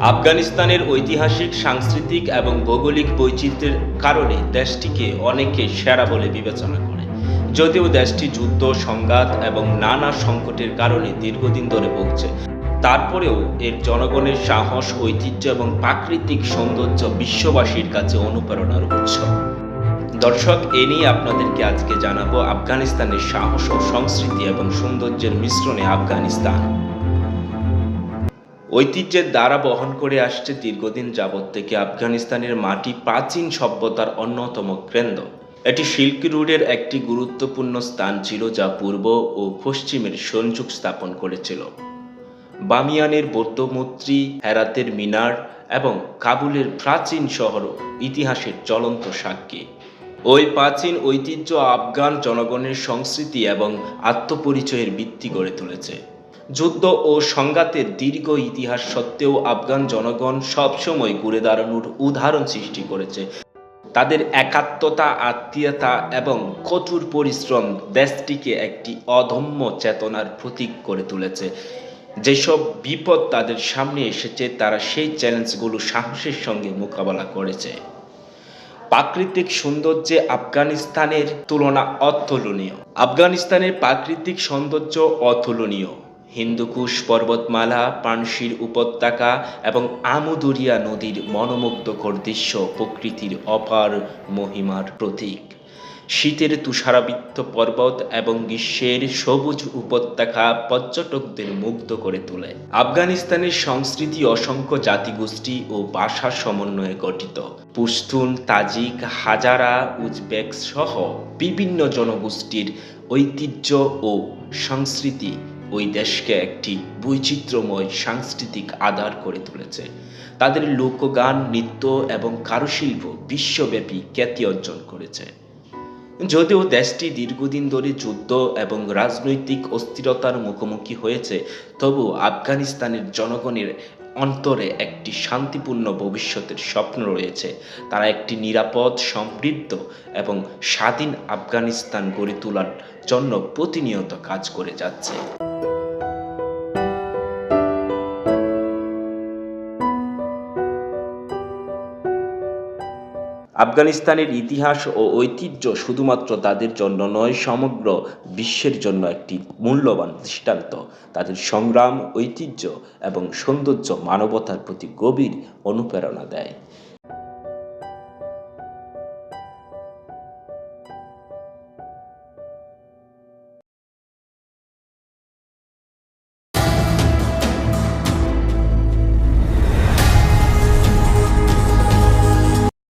আফগানিস্তানের ঐতিহাসিক, সাংস্কৃতিক এবং ভৌগোলিক বৈচিত্র্যের কারণে দেশটিকে অনেকে সেরা বলে বিবেচনা করে। যদিও দেশটি যুদ্ধ, সংঘাত এবং নানা সংকটের কারণে দীর্ঘদিন ধরে ভুগছে, তারপরেও এর জনগণের সাহস, ঐতিহ্য এবং প্রাকৃতিক সৌন্দর্য বিশ্ববাসীর কাছে অনুপ্রেরণার উৎস। দর্শক, এ নিয়ে আপনাদেরকে আজকে জানাব আফগানিস্তানের সাহস ও সংস্কৃতি এবং সৌন্দর্যের মিশ্রণে আফগানিস্তান। ঐতিহ্যের দ্বারা বহন করে আসছে দীর্ঘদিন যাবৎ থেকে আফগানিস্তানের মাটি প্রাচীন সভ্যতার অন্যতম কেন্দ্র। এটি সিল্ক রুটের একটি গুরুত্বপূর্ণ স্থান ছিল যা পূর্ব ও পশ্চিমের সংযোগ স্থাপন করেছিল। বামিয়ানের বৌদ্ধমূর্তি, হেরাতের মিনার এবং কাবুলের প্রাচীন শহর ইতিহাসের জ্বলন্ত সাক্ষী। ওই প্রাচীন ঐতিহ্য আফগান জনগণের সংস্কৃতি এবং আত্মপরিচয়ের ভিত্তি গড়ে তুলেছে। যুদ্ধ ও সংঘাতের দীর্ঘ ইতিহাস সত্ত্বেও আফগান জনগণ সবসময় ঘুরে দাঁড়ানোর উদাহরণ সৃষ্টি করেছে। তাদের একাত্মতা, আত্মীয়তা এবং কঠোর পরিশ্রম দেশটিকে একটি অধম্য চেতনার প্রতীক করে তুলেছে। যেসব বিপদ তাদের সামনে এসেছে, তারা সেই চ্যালেঞ্জগুলো সাহসের সঙ্গে মোকাবেলা করেছে। প্রাকৃতিক সৌন্দর্যে আফগানিস্তানের তুলনা অতুলনীয়। আফগানিস্তানের প্রাকৃতিক সৌন্দর্য অতুলনীয়। হিন্দুকুশ পর্বতমালা, পানশির উপত্যকা এবং আমুদরিয়া নদীর মনোমুগ্ধকর দৃশ্য প্রকৃতির অপার মহিমার প্রতীক। শীতের তুষারাবৃত্ত পর্বত এবং গ্রীষ্মের সবুজ উপত্যকা পর্যটকদের মুগ্ধ করে তোলে। আফগানিস্তানের সংস্কৃতি অসংখ্য জাতিগোষ্ঠী ও ভাষার সমন্বয়ে গঠিত। পুস্তুন তাজিক, হাজারা, উজবেক সহ বিভিন্ন জনগোষ্ঠীর ঐতিহ্য ও সংস্কৃতি ওই দেশকে একটি বৈচিত্র্যময় সাংস্কৃতিক আধার করে তুলেছে। তাদের লোকগান, নৃত্য এবং কারুশিল্প বিশ্বব্যাপী খ্যাতি অর্জন করেছে। যদিও দেশটি দীর্ঘদিন ধরে যুদ্ধ এবং রাজনৈতিক অস্থিরতার মুখোমুখি হয়েছে তবু আফগানিস্তানের জনগণের অন্তরে একটি শান্তিপূর্ণ ভবিষ্যতের স্বপ্ন রয়েছে। তারা একটি নিরাপদ, সমৃদ্ধ এবং স্বাধীন আফগানিস্তান গড়ে তোলার জন্য প্রতিনিয়ত কাজ করে যাচ্ছে। আফগানিস্তানের ইতিহাস ও ঐতিহ্য শুধুমাত্র তাদের জন্য নয়, সমগ্র বিশ্বের জন্য একটি মূল্যবান দৃষ্টান্ত। তাদের সংগ্রাম, ঐতিহ্য এবং সৌন্দর্য মানবতার প্রতি গভীর অনুপ্রেরণা দেয়।